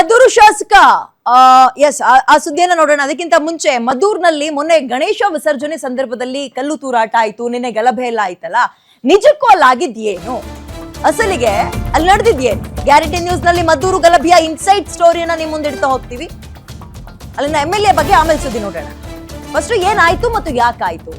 ಮದ್ದೂರು ಶಾಸಕ ಎಸ್ ಆ ಸುದ್ದಿಯನ್ನ ನೋಡೋಣ. ಅದಕ್ಕಿಂತ ಮುಂಚೆ ಮದ್ದೂರ್ನಲ್ಲಿ ಮೊನ್ನೆ ಗಣೇಶ ವಿಸರ್ಜನೆ ಸಂದರ್ಭದಲ್ಲಿ ಕಲ್ಲು ತೂರಾಟ ಆಯ್ತು, ನಿನ್ನೆ ಗಲಭೆ ಎಲ್ಲ ಆಯ್ತಲ್ಲ? ನಿಜಕ್ಕೂ ಅಲ್ಲಿ ಆಗಿದ್ಯೇನು ಅಸಲಿಗೆ ಅಲ್ಲಿ ನಡೆದಿದ್ಯೇನು? ಗ್ಯಾರಂಟಿ ನ್ಯೂಸ್ನಲ್ಲಿ ಮದ್ದೂರು ಗಲಭೆಯ ಇನ್ಸೈಟ್ ಸ್ಟೋರಿಯನ್ನ ನಿಮ್ ಮುಂದಿಡ್ತಾ ಹೋಗ್ತೀವಿ. ಅಲ್ಲಿನ ಎಂ ಎಲ್ ಎ ಬಗ್ಗೆ ಆಮೇಲೆ ಸುದ್ದಿ ನೋಡೋಣ. ಫಸ್ಟ್ ಏನಾಯ್ತು ಮತ್ತು ಯಾಕಾಯ್ತು?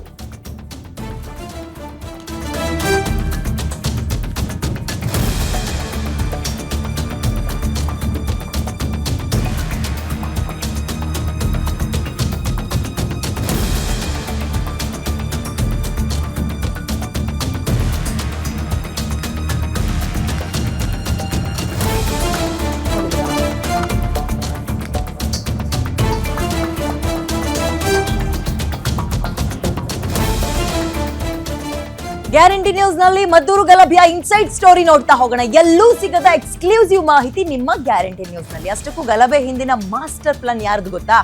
ಗ್ಯಾರಂಟಿ ನ್ಯೂಸ್ನಲ್ಲಿ ಮದ್ದೂರು ಗಲಭೆಯ ಇನ್ಸೈಡ್ ಸ್ಟೋರಿ ನೋಡ್ತಾ ಹೋಗೋಣ. ಎಲ್ಲೂ ಸಿಗದ ಎಕ್ಸ್ಕ್ಲೂಸಿವ್ ಮಾಹಿತಿ ನಿಮ್ಮ ಗ್ಯಾರಂಟಿ ನ್ಯೂಸ್ನಲ್ಲಿ ಅಷ್ಟಕ್ಕೂ ಗಲಭೆ ಹಿಂದಿನ ಮಾಸ್ಟರ್ ಪ್ಲಾನ್ ಯಾರ್ದು ಗೊತ್ತಾ?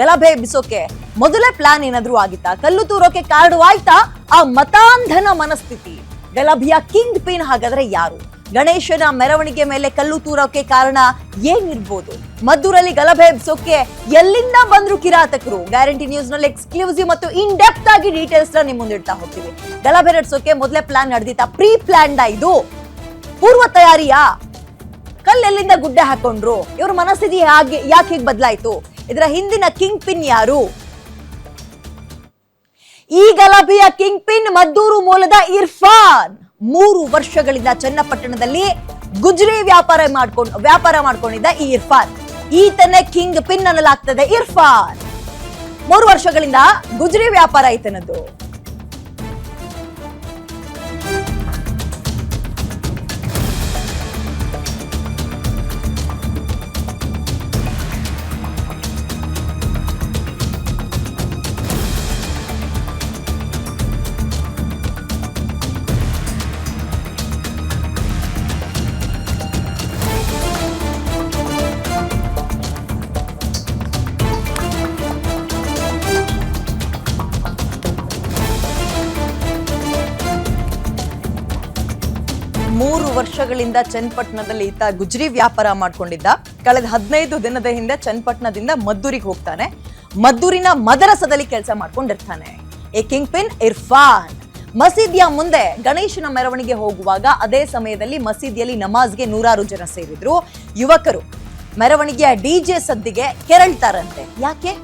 ಗಲಭೆ ಎಬ್ಬಿಸೋಕೆ ಮೊದಲೇ ಪ್ಲಾನ್ ಏನಾದ್ರೂ ಆಗಿತ್ತಾ? ಕಲ್ಲು ತೂರೋಕೆ ಕಾರ್ಡು ಆಯ್ತಾ? ಆ ಮತಾಂಧನ ಮನಸ್ಥಿತಿ. ಗಲಭೆಯ ಕಿಂಗ್ ಪಿನ್ ಹಾಗಾದ್ರೆ ಯಾರು? ಗಣೇಶನ ಮೆರವಣಿಗೆ ಮೇಲೆ ಕಲ್ಲು ತೂರೋಕೆ ಕಾರಣ ಏನಿರ್ಬೋದು? ಮದ್ದೂರಲ್ಲಿ ಗಲಭೆ ಎಬ್ಸೋಕೆ ಎಲ್ಲಿಂದ ಬಂದ್ರು ಕಿರಾತಕರು? ಗ್ಯಾರಂಟಿ ನ್ಯೂಸ್ನಲ್ಲಿ ಎಕ್ಸ್ಕ್ಲೂಸಿವ್ ಮತ್ತು ಇನ್ ಡೆಪ್ತ್ ಆಗಿ ಡೀಟೇಲ್ಸ್ ನಿಮ್ ಮುಂದೆ ಇಡ್ತಾ ಹೋಗ್ತೀವಿ. ಗಲಭೆ ನಡೆಸೋಕೆ ಮೊದಲೇ ಪ್ಲಾನ್ ನಡೆದಿತ್ತ? ಪ್ರೀ ಪ್ಲಾನ್ಡ್ ಇದು? ಪೂರ್ವ ತಯಾರಿಯಾ? ಕಲ್ಲೆಲ್ಲಿಂದ ಗುಡ್ಡೆ ಹಾಕೊಂಡ್ರು? ಇವ್ರ ಮನಸ್ಥಿತಿ ಹಾಗೆ, ಯಾಕೆ ಹೀಗೆ ಬದಲಾಯ್ತು? ಇದರ ಹಿಂದಿನ ಕಿಂಗ್ ಪಿನ್ ಯಾರು? ಈ ಗಲಭೆಯ ಕಿಂಗ್ ಪಿನ್ ಮದ್ದೂರು ಮೂಲದ ಇರ್ಫಾನ್. ಮೂರು ವರ್ಷಗಳಿಂದ ಚನ್ನಪಟ್ಟಣದಲ್ಲಿ ಗುಜರಿ ವ್ಯಾಪಾರ ಮಾಡ್ಕೊಂಡು, ವ್ಯಾಪಾರ ಮಾಡ್ಕೊಂಡಿದ್ದ ಈ ಇರ್ಫಾನ್. ಈತನೇ ಕಿಂಗ್ ಪಿನ್ ಅನ್ನಲಾಗ್ತದೆ ಇರ್ಫಾನ್. ಮೂರು ವರ್ಷಗಳಿಂದ ಗುಜರಿ ವ್ಯಾಪಾರ ಈತನದ್ದು ವರ್ಷಗಳಿಂದ ಚನ್ನಪಟ್ಟಣದಲ್ಲಿ ಈತ ಗುಜರಿ ವ್ಯಾಪಾರ ಮಾಡ್ಕೊಂಡಿದ್ದ. ಕಳೆದ ಹದಿನೈದು ದಿನದ ಹಿಂದೆ ಚನ್ನಪಟ್ಟಣದಿಂದ ಮದ್ದೂರಿಗೆ ಹೋಗ್ತಾನೆ. ಮದ್ದೂರಿನ ಮದರಸದಲ್ಲಿ ಕೆಲಸ ಮಾಡ್ಕೊಂಡಿರ್ತಾನೆ. A kingpin Irfan. ಮಸೀದಿಯ ಮುಂದೆ ಗಣೇಶನ ಮೆರವಣಿಗೆ ಹೋಗುವಾಗ ಅದೇ ಸಮಯದಲ್ಲಿ ಮಸೀದಿಯಲ್ಲಿ ನಮಾಜ್ಗೆ ನೂರಾರು ಜನ ಸೇರಿದ್ರು. ಯುವಕರು ಮೆರವಣಿಗೆಯ ಡಿಜೆ ಸದ್ದಿಗೆ ಕೆರಳ್ತಾರಂತೆ. ಯಾಕೆ?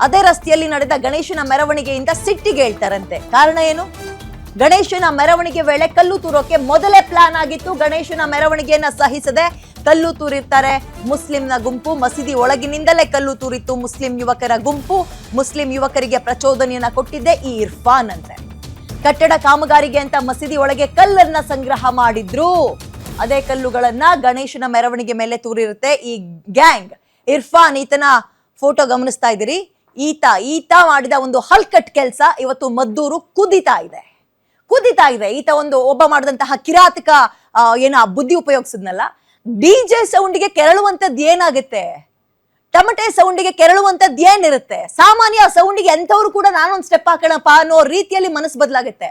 ಅದೇ ರಸ್ತೆಯಲ್ಲಿ ನಡೆದ ಗಣೇಶನ ಮೆರವಣಿಗೆಯಿಂದ ಸಿಟ್ಟಿಗೆ ಹೇಳ್ತಾರಂತೆ ಕಾರಣ ಏನು? ಗಣೇಶನ ಮೆರವಣಿಗೆ ವೇಳೆ ಕಲ್ಲು ತೂರೋಕೆ ಮೊದಲೇ ಪ್ಲಾನ್ ಆಗಿತ್ತು. ಗಣೇಶನ ಮೆರವಣಿಗೆಯನ್ನ ಸಹಿಸದೆ ಕಲ್ಲು ತೂರಿರ್ತಾರೆ. ಮುಸ್ಲಿಂನ ಗುಂಪು ಮಸೀದಿ ಒಳಗಿನಿಂದಲೇ ಕಲ್ಲು ತೂರಿತ್ತು. ಮುಸ್ಲಿಂ ಯುವಕರ ಗುಂಪು ಮುಸ್ಲಿಂ ಯುವಕರಿಗೆ ಪ್ರಚೋದನೆಯನ್ನ ಕೊಟ್ಟಿದ್ದೆ ಈ ಇರ್ಫಾನ್ ಅಂತೆ. ಕಟ್ಟಡ ಕಾಮಗಾರಿಗೆ ಅಂತ ಮಸೀದಿ ಒಳಗೆ ಕಲ್ಲನ್ನ ಸಂಗ್ರಹ ಮಾಡಿದ್ರು. ಅದೇ ಕಲ್ಲುಗಳನ್ನ ಗಣೇಶನ ಮೆರವಣಿಗೆ ಮೇಲೆ ತೂರಿರುತ್ತೆ ಈ ಗ್ಯಾಂಗ್. ಇರ್ಫಾನ್, ಈತನ ಫೋಟೋ ಗಮನಿಸ್ತಾ ಇದ್ದೀರಿ. ಈತ ಈತ ಮಾಡಿದ ಒಂದು ಹಲ್ಕಟ್ ಕೆಲಸ ಇವತ್ತು ಮದ್ದೂರು ಕುದಿತಾ ಇದೆ. ಕುದಿತಾ ಇದೆ. ಈತ ಒಂದು ಒಬ್ಬ ಮಾಡಿದಂತಹ ಕಿರಾತಕ ಏನ ಬುದ್ಧಿ ಉಪಯೋಗಿಸಿದ್ನಲ್ಲ? ಡಿ ಜೆ ಸೌಂಡ್ಗೆ ಕೆರಳುವಂತದ್ದು ಏನಾಗುತ್ತೆ? ಟಮಟೆ ಸೌಂಡಿಗೆ ಕೆರಳುವಂಥದ್ದು ಏನಿರುತ್ತೆ? ಸಾಮಾನ್ಯ ಸೌಂಡಿಗೆ ಎಂಥವ್ರು ಕೂಡ ನಾನೊಂದು ಸ್ಟೆಪ್ ಹಾಕೋಣಪ್ಪ ಅನ್ನೋ ರೀತಿಯಲ್ಲಿ ಮನಸ್ಸು ಬದಲಾಗುತ್ತೆ.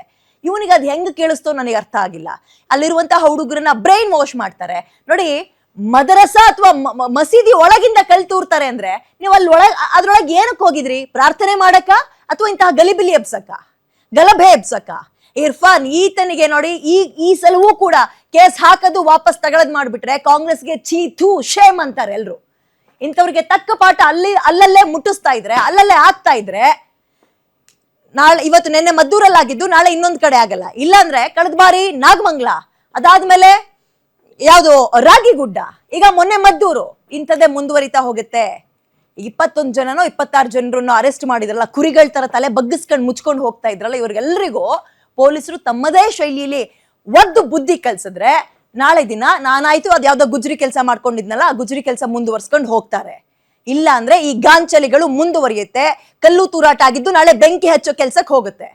ಇವನಿಗೆ ಅದು ಹೆಂಗ್ ಕೇಳಿಸ್ತೋ ನನಗೆ ಅರ್ಥ ಆಗಿಲ್ಲ. ಅಲ್ಲಿರುವಂತಹ ಹುಡುಗರನ್ನ ಬ್ರೈನ್ ವಾಶ್ ಮಾಡ್ತಾರೆ. ನೋಡಿ, ಮದರಸ ಅಥವಾ ಮಸೀದಿ ಒಳಗಿಂದ ಕಲ್ ತೂರ್ತಾರೆ ಅಂದ್ರೆ ನೀವು ಅಲ್ಲಿ ಒಳಗ್, ಅದ್ರೊಳಗೆ ಏನಕ್ಕೆ ಹೋಗಿದ್ರಿ? ಪ್ರಾರ್ಥನೆ ಮಾಡಕ ಅಥವಾ ಇಂತಹ ಗಲಿಬಿಲಿ ಎಬ್ಸಕ? ಗಲಭೆ ಎಬ್ಸಕ? ಇರ್ಫಾನ್ ಈತನಿಗೆ ನೋಡಿ, ಈ ಈ ಸಲವೂ ಕೂಡ ಕೇಸ್ ಹಾಕೋದು ವಾಪಸ್ ತಗೊಳದ್ ಮಾಡ್ಬಿಟ್ರೆ ಕಾಂಗ್ರೆಸ್ಗೆ ಛೀ ಥೂ ಶೇಮ್ ಅಂತಾರೆ ಎಲ್ರು. ಇಂಥವ್ರಿಗೆ ತಕ್ಕ ಪಾಠ ಅಲ್ಲಿ, ಅಲ್ಲಲ್ಲೇ ಮುಟ್ಟಿಸ್ತಾ ಇದ್ರೆ, ಅಲ್ಲಲ್ಲೇ ಆಗ್ತಾ ಇದ್ರೆ, ನಾಳೆ, ಇವತ್ತು ನಿನ್ನೆ ಮದ್ದೂರಲ್ಲಾಗಿದ್ದು ನಾಳೆ ಇನ್ನೊಂದು ಕಡೆ ಆಗಲ್ಲ. ಇಲ್ಲಾಂದ್ರೆ ಕಳೆದ ಬಾರಿ ನಾಗಮಂಗ್ಲ, ಅದಾದ್ಮೇಲೆ ಯಾವುದು, ರಾಗಿಗುಡ್ಡ, ಈಗ ಮೊನ್ನೆ ಮದ್ದೂರು, ಇಂಥದ್ದೇ ಮುಂದುವರಿತಾ ಹೋಗುತ್ತೆ. ಇಪ್ಪತ್ತೊಂದು ಜನನೋ ಇಪ್ಪತ್ತಾರು ಜನರನ್ನು ಅರೆಸ್ಟ್ ಮಾಡಿದ್ರಲ್ಲ, ಕುರಿಗಳ ತರ ತಲೆ ಬಗ್ಗಿಸ್ಕೊಂಡು ಮುಚ್ಕೊಂಡು ಹೋಗ್ತಾ ಇದ್ರಲ್ಲ ಇವ್ರಿಗೆಲ್ಲರಿಗೂ ಪೊಲೀಸರು ತಮ್ಮದೇ ಶೈಲಿಯಲ್ಲಿ ಒದ್ದು ಬುದ್ಧಿ ಕಲ್ಸಿದ್ರೆ ನಾಳೆ ದಿನ ನಾನಾಯ್ತು ಅದ್ ಯಾವ್ದೋ ಗುಜ್ರಿ ಕೆಲಸ ಮಾಡ್ಕೊಂಡಿದ್ನಲ್ಲ, ಆ ಗುಜ್ರಿ ಕೆಲಸ ಮುಂದುವರ್ಸ್ಕೊಂಡು ಹೋಗ್ತಾರೆ. ಇಲ್ಲ ಅಂದ್ರೆ ಈ ಗಾಂಚಲಿಗಳು ಮುಂದುವರಿಯುತ್ತೆ, ಕಲ್ಲು ತೂರಾಟ ಆಗಿದ್ದು ನಾಳೆ ಬೆಂಕಿ ಹಚ್ಚೋ ಕೆಲ್ಸಕ್ಕೆ ಹೋಗುತ್ತೆ.